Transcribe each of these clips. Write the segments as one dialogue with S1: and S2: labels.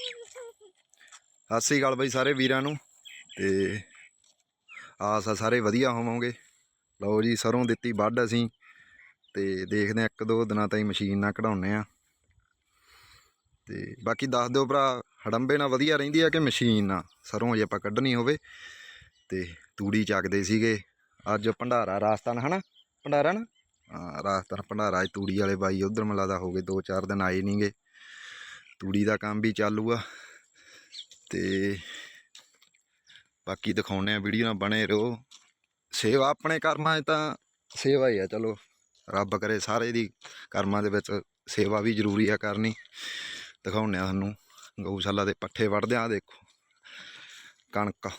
S1: ਸਤਿ ਸ੍ਰੀ ਅਕਾਲ ਬਾਈ ਸਾਰੇ ਵੀਰਾਂ ਨੂੰ ਤੇ ਆਸ ਆ ਸਾਰੇ ਵਧੀਆ ਹੋਵੋਗੇ। ਲਓ ਜੀ, ਸਰੋਂ ਦਿੱਤੀ ਵੱਢ ਅਸੀਂ ਤੇ ਦੇਖਦੇ ਆ ਇੱਕ ਦੋ ਦਿਨਾਂ ਤਾਈਂ ਮਸ਼ੀਨ ਨਾਲ ਕਢਾਉਨੇ ਆ ਤੇ ਬਾਕੀ ਦੱਸ ਦਿਓ ਭਰਾ, ਹੜੰਬੇ ਨਾਲ ਵਧੀਆ ਰਹਿੰਦੀ ਆ ਕਿ ਮਸ਼ੀਨ ਨਾਲ? ਸਰੋਂ ਜੇ ਆਪਾਂ ਕੱਢਣੀ ਹੋਵੇ ਤੇ ਤੂੜੀ ਚੱਕਦੇ ਸੀਗੇ। ਅੱਜ ਭੰਡਾਰਾ ਰਾਜਸਥਾਨ, ਹਨਾ? ਭੰਡਾਰਾ ਨਾ? ਹਾਂ, ਰਾਜਸਥਾਨ ਭੰਡਾਰਾ ਤੂੜੀ ਵਾਲੇ ਬਾਈ ਉਧਰ ਮਲਾਦਾ ਹੋ ਗਏ 2-4 ਦਿਨ ਆਏ ਨਹੀਂਗੇ ਤੂੜੀ ਦਾ ਕੰਮ ਵੀ ਚਾਲੂ ਆ। ਤੇ ਬਾਕੀ ਦਿਖਾਉਨੇ ਆ ਵੀਡੀਓ ਨਾਲ ਬਣੇ ਰਹੋ। ਸੇਵਾ ਆਪਣੇ ਕਰਮਾਂ 'ਚ ਤਾਂ ਸੇਵਾ ਹੀ ਆ, ਚਲੋ। ਰੱਬ ਕਰੇ ਸਾਰੇ ਦੀ ਕਰਮਾਂ ਦੇ ਵਿੱਚ ਸੇਵਾ ਵੀ ਜ਼ਰੂਰੀ ਆ ਕਰਨੀ। ਦਿਖਾਉਨੇ ਆ ਤੁਹਾਨੂੰ, ਗਊਸ਼ਾਲਾ ਦੇ ਪੱਠੇ ਵੜਦੇ ਆ ਦੇਖੋ। ਕਣਕ।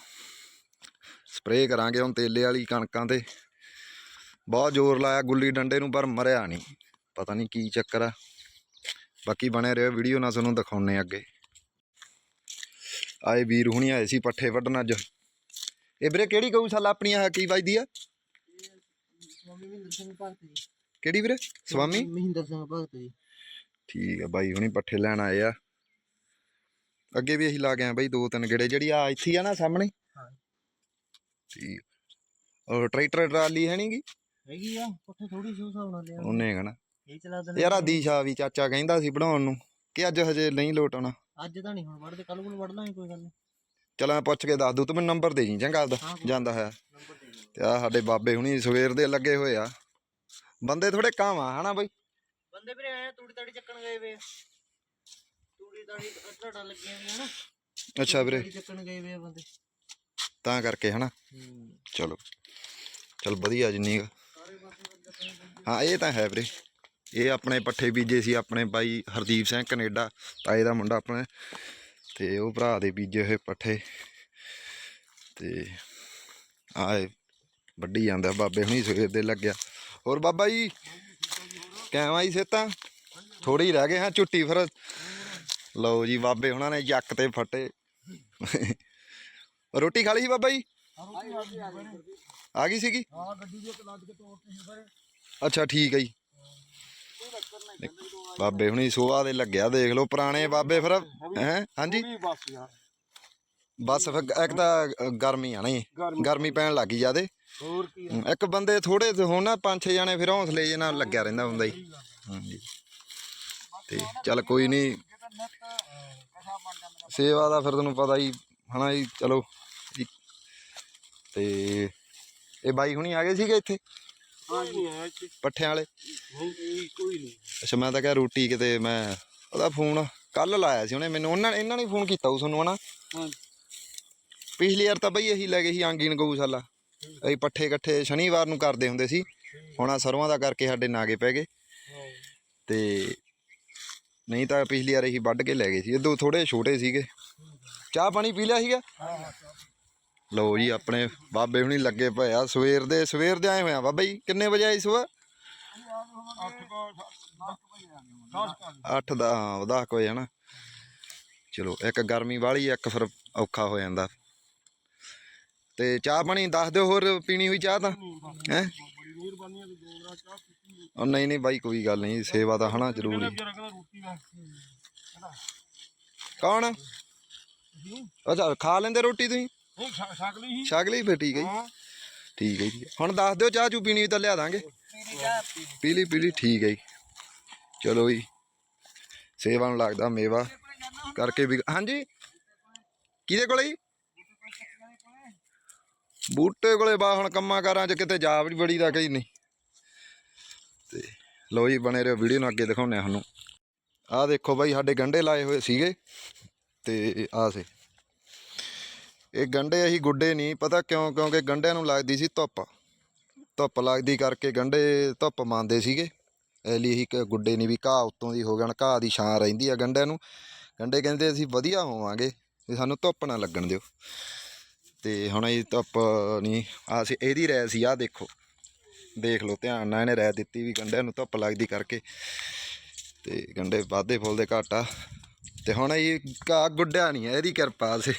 S1: ਸਪਰੇਅ ਕਰਾਂਗੇ ਹੁਣ ਤੇਲੇ ਵਾਲੀ ਕਣਕਾਂ ਤੇ। ਬਹੁਤ ਜ਼ੋਰ ਲਾਇਆ ਗੁੱਲੀ ਡੰਡੇ ਨੂੰ, ਪਰ ਮਰਿਆ ਨਹੀਂ। ਪਤਾ ਨਹੀਂ ਕੀ ਚੱਕਰ ਆ। ਬਾਕੀ ਬਣੇ ਰਹੋ ਵੀਡੀਓ ਨਾਲ ਤੁਹਾਨੂੰ ਦਿਖਾਉਨੇ ਆ ਅੱਗੇ। ਆਏ ਵੀਰ ਹੁਣੀ ਆਏ ਸੀ ਪੱਠੇ ਵੱਢਣ ਅੱਜ। ਇਹ ਵੀਰੇ ਕਿਹੜੀ ਗਊਸ਼ਾਲਾ ਆਪਣੀ ਆ ਕੀ ਵੱਜਦੀ ਆ?
S2: ਸਵਾਮੀ ਮਹਿੰਦਰ ਸਿੰਘ ਭਗਤ ਜੀ।
S1: ਕਿਹੜੀ ਵੀਰੇ? ਸਵਾਮੀ?
S2: ਮਹਿੰਦਰ ਸਿੰਘ ਭਗਤ ਜੀ।
S1: ਠੀਕ ਆ ਬਾਈ ਹੁਣੀ ਪੱਠੇ ਲੈਣ ਆਏ ਆ। ਅੱਗੇ ਵੀ ਅਸੀਂ ਲਾ ਕੇ ਆਏ ਬਾਈ ਦੋ ਤਿੰਨ ਗੇੜੇ। ਜਿਹੜੀ ਆ ਇੱਥੇ ਆ ਨਾ ਸਾਹਮਣੇ?
S2: ਹਾਂ।
S1: ਠੀਕ ਉਹ ਟਰੈਕਟਰ ਟਰਾਲੀ ਹੈ ਨਹੀਂਗੀ
S2: ਹੈਗੀ ਆ ਪੱਠੇ ਥੋੜੀ ਜਿਹੀ ਹਿਸਾਬ ਨਾਲ ਲਿਆ।
S1: ਉਹਨੇ ਕਹਣਾ
S2: ਇਹ ਚਲਾ ਦੇਣਾ
S1: ਯਾਰ ਆ ਦੀਸ਼ਾ ਵੀ ਚਾਚਾ ਕਹਿੰਦਾ ਸੀ ਬਣਾਉਣ ਨੂੰ ਕਿ ਅੱਜ ਹਜੇ ਨਹੀਂ ਲੋਟ ਆਉਣਾ
S2: ਅੱਜ ਤਾਂ ਨਹੀਂ ਹੁਣ ਵੜਦੇ ਕੱਲ ਨੂੰ ਵੜ ਲਾਂਗੇ ਕੋਈ ਗੱਲ ਨਹੀਂ
S1: ਚਲ ਮੈਂ ਪੁੱਛ ਕੇ ਦੱਸ ਦੂ ਤੂੰ ਮੈਨੂੰ ਨੰਬਰ ਦੇ ਜੀ ਚੰਗਾ ਆਪਦਾ ਜਾਂਦਾ ਹੈ।
S2: ਨੰਬਰ ਦੇ ਦਿਓ।
S1: ਤੇ ਆ ਸਾਡੇ ਬਾਬੇ ਹੁਣੀ ਸਵੇਰ ਦੇ ਲੱਗੇ ਹੋਏ ਆ। ਬੰਦੇ ਥੋੜੇ ਕਾਮ ਆ ਹਨਾ ਬਾਈ?
S2: ਬੰਦੇ ਵੀਰੇ ਆਏ ਤੂੜੀ ਤਾੜੀ ਚੱਕਣ ਗਏ ਵੇ। ਤੂੜੀ ਤਾੜੀ ਟੜਾ ਲੱਗੀਆਂ ਵੀ ਹਨਾ
S1: ਅੱਛਾ ਵੀਰੇ।
S2: ਚੱਕਣ ਗਏ ਵੇ ਬੰਦੇ।
S1: ਤਾਂ ਕਰਕੇ ਹਨਾ? ਚਲੋ। ਚਲ ਵਧੀਆ ਜਿੰਨੀ। ਹਾਂ ਇਹ ਤਾਂ ਹੈ ਵੀਰੇ। ਇਹ ਆਪਣੇ ਪੱਠੇ ਬੀਜੇ ਸੀ ਆਪਣੇ ਬਾਈ ਹਰਦੀਪ ਸਿੰਘ ਕੈਨੇਡਾ ਤਾਏ ਦਾ ਮੁੰਡਾ ਆਪਣੇ ਤੇ ਉਹ ਭਰਾ ਦੇ ਬੀਜੇ ਹੋਏ ਪੱਠੇ ਤੇ ਆਏ ਵੱਡੀ ਜਾਂਦਾ ਬਾਬੇ ਹੁਣੀ ਸਵੇਰ ਦੇ ਲੱਗਿਆ। ਹੋਰ ਬਾਬਾ ਜੀ ਕਿਵੇਂ ਹੀ ਸੇਤਾ ਥੋੜੀ ਰਹਿ ਗਏ ਹਾਂ ਝੁੱਟੀ ਫਿਰ। ਲਓ ਜੀ ਬਾਬੇ ਹੁਣਾਂ ਨੇ ਜੱਕ ਤੇ ਫੱਟੇ। ਰੋਟੀ ਖਾ ਲਈ ਸੀ ਬਾਬਾ ਜੀ? ਆ ਗਈ ਸੀਗੀ?
S2: ਹਾਂ ਗੱਡੀ ਦੇ ਲੱਦ ਕੇ ਸੀ ਬਾਰੇ
S1: ਅੱਛਾ ਠੀਕ ਹੈ ਜੀ। ਬਾਬੇ ਹੁਣੀ ਸੋਹਾ ਦੇ ਲੱਗਿਆ ਦੇਖ ਲਓ ਪੁਰਾਣੇ ਬਾਬੇ ਫਿਰ ਹੈ? ਹਾਂਜੀ?
S2: ਬਸ
S1: ਫਿਰ ਇੱਕ ਤਾਂ ਗਰਮੀ ਆ ਗਰਮੀ ਪੈਣ ਲੱਗੀ
S2: ਹੋਰ ਕੀ
S1: ਇੱਕ ਬੰਦੇ ਥੋੜੇ ਹੋਣ ਨਾ ਪੰਜ ਛੇ ਜਾਣੇ ਫਿਰ ਹੌਸਲੇ ਜੇ ਨਾਲ ਲੱਗਿਆ ਰਹਿੰਦਾ ਹੁੰਦਾ ਜੀ। ਹਾਂਜੀ। ਤੇ ਚੱਲ ਕੋਈ ਨਹੀਂ ਸੇਵਾ ਦਾ ਫਿਰ ਤੁਹਾਨੂੰ ਪਤਾ ਹੀ ਹਨਾ ਜੀ ਚਲੋ। ਤੇ ਇਹ ਬਾਈ ਹੁਣੀ ਆ ਗਏ ਸੀਗੇ ਇੱਥੇ?
S2: ਆਇਆ ਇੱਥੇ।
S1: ਪੱਠਿਆਂ ਵਾਲੇ?
S2: ਨਹੀਂ ਕੋਈ ਨਹੀਂ।
S1: ਅੱਛਾ ਮੈਂ ਤਾਂ ਕਿਹਾ ਰੋਟੀ ਕਿਤੇ ਮੈਂ ਉਹਦਾ ਫੋਨ ਕੱਲ ਲਾਇਆ ਸੀ ਉਹਨੇ ਮੈਨੂੰ ਉਹਨਾਂ ਇਹਨਾਂ ਨੇ ਫੋਨ ਕੀਤਾ ਉਹ ਤੁਹਾਨੂੰ ਹਨਾ? ਪਿਛਲੀ ਵਾਰ ਤਾਂ ਬਈ ਅਸੀਂ ਲੈ ਗਏ ਸੀ ਆਂਗੀਨ ਗਊਸ਼ਾਲਾ। ਅਸੀਂ ਪੱਠੇ ਇਕੱਠੇ ਸ਼ਨੀਵਾਰ ਨੂੰ ਕਰਦੇ ਹੁੰਦੇ ਸੀ। ਹੁਣ ਆ ਸਰੋਂ ਦਾ ਕਰਕੇ ਸਾਡੇ ਨਾਗੇ ਪੈ ਗਏ। ਤੇ ਨਹੀਂ ਤਾਂ ਪਿਛਲੀ ਵਾਰ ਅਸੀਂ ਵੱਢ ਕੇ ਲੈ ਗਏ ਸੀ। ਇਦੋਂ ਥੋੜੇ ਛੋਟੇ ਸੀਗੇ। ਚਾਹ ਪਾਣੀ ਪੀ ਲਿਆ ਸੀਗਾ? ਲਓ ਜੀ, ਆਪਣੇ ਬਾਬੇ ਹੁਣੀ ਲੱਗੇ ਪਏ ਆ। ਸਵੇਰ ਦੇ ਸਵੇਰ ਦੇ ਆਏ ਹੋਏ ਆ ਬਾਬਾ ਜੀ? ਕਿੰਨੇ ਵਜੇ ਆਈ ਸੁਬਾ 8 ਦਾ, ਹਾਂ 10 ਵਜੇ ਹਨਾ। ਚਲੋ, ਇੱਕ ਗਰਮੀ ਵਾਲੀ, ਇੱਕ ਫਿਰ ਔਖਾ ਹੋ ਜਾਂਦਾ। ਤੇ ਚਾਹ ਪਾਣੀ ਦੱਸ ਦਿਓ, ਹੋਰ ਪੀਣੀ ਹੋਈ ਚਾਹ ਤਾਂ? ਹੈ? ਉਹ ਨਹੀਂ ਨਹੀਂ ਬਾਈ, ਕੋਈ ਗੱਲ ਨਹੀਂ, ਸੇਵਾ ਤਾਂ ਹਨਾ ਜ਼ਰੂਰੀ। ਕੌਣ? ਅੱਛਾ, ਖਾ ਲੈਂਦੇ ਰੋਟੀ ਤੁਸੀਂ?
S2: ਨਹੀਂ ਛਕ ਲਈ ਸੀ।
S1: ਛਕ ਲਈ ਫਿਰ ਠੀਕ ਹੈ ਜੀ।
S2: ਹਾਂ।
S1: ਠੀਕ ਹੈ ਜੀ। ਹੁਣ ਦੱਸ ਦਿਓ ਚਾਹ ਚੂ ਪੀਣੀ ਤਾਂ ਲਿਆ ਦਾਂਗੇ।
S2: ਪੀਲੀ ਚਾਹ ਪੀ
S1: ਪੀ ਲਈ ਪੀ ਲਈ ਠੀਕ ਹੈ ਜੀ। ਚਲੋ ਜੀ। ਸੇਵਾ ਨੂੰ ਲੱਗਦਾ ਮੇਵਾ। ਕਰਕੇ ਵੀ ਹਾਂਜੀ। ਕਿਹਦੇ ਕੋਲੇ ਜੀ? ਬੂਟੇ ਕੋਲੇ ਬਾ ਹੁਣ ਕੰਮਾਂ ਕਾਰਾਂ 'ਚ ਕਿਤੇ ਜਾ ਵੀ ਬੜੀ ਦਾ ਕਈ ਨਹੀਂ। ਤੇ ਲੋ ਜੀ ਬਣੇ ਰਹੋ ਵੀਡੀਓ ਨੂੰ ਅੱਗੇ ਦਿਖਾਉਂਦੇ ਆ ਤੁਹਾਨੂੰ। ਆਹ ਦੇਖੋ ਬਾਈ ਸਾਡੇ ਗੰਡੇ ਲਾਏ ਹੋਏ ਸੀਗੇ। ਤੇ ਆਹ ਸੇ। ਇਹ ਗੰਡੇ ਅਸੀਂ ਗੁੱਡੇ ਨਹੀਂ, ਪਤਾ ਕਿਉਂ? ਕਿਉਂਕਿ ਗੰਡਿਆਂ ਨੂੰ ਲੱਗਦੀ ਸੀ ਧੁੱਪ। ਧੁੱਪ ਲੱਗਦੀ ਕਰਕੇ ਗੰਡੇ ਧੁੱਪ ਮੰਨਦੇ ਸੀਗੇ। ਇਹ ਲਈ ਹੀ ਗੁੱਡੇ ਨਹੀਂ ਵੀ ਘਾਹ ਉੱਤੋਂ ਦੀ ਹੋ ਗਿਆ ਘਾਹ ਦੀ ਛਾਂ ਰਹਿੰਦੀ ਆ ਗੰਡਿਆਂ ਨੂੰ। ਗੰਡੇ ਕਹਿੰਦੇ ਅਸੀਂ ਵਧੀਆ ਹੋਵਾਂਗੇ, ਵੀ ਸਾਨੂੰ ਧੁੱਪ ਨਾ ਲੱਗਣ ਦਿਓ। ਤੇ ਹੁਣ ਇਹ ਧੁੱਪ ਨਹੀਂ ਆ ਸੀ ਇਹਦੀ ਰਹਿ ਸੀ ਆ ਦੇਖੋ। ਦੇਖ ਲਓ, ਧਿਆਨ ਨਾਲ ਇਹਨੇ ਰਹਿ ਦਿੱਤੀ ਵੀ ਗੰਡਿਆਂ ਨੂੰ ਧੁੱਪ ਲੱਗਦੀ ਕਰਕੇ। ਤੇ ਗੰਡੇ ਵਾਧੇ ਫੁੱਲਦੇ ਘੱਟ। ਆ ਤੇ ਹੁਣ ਇਹ ਘਾਹ ਗੁੱਡਿਆ ਨਹੀਂ ਹੈ ਇਹਦੀ ਕਿਰਪਾ ਸੀ।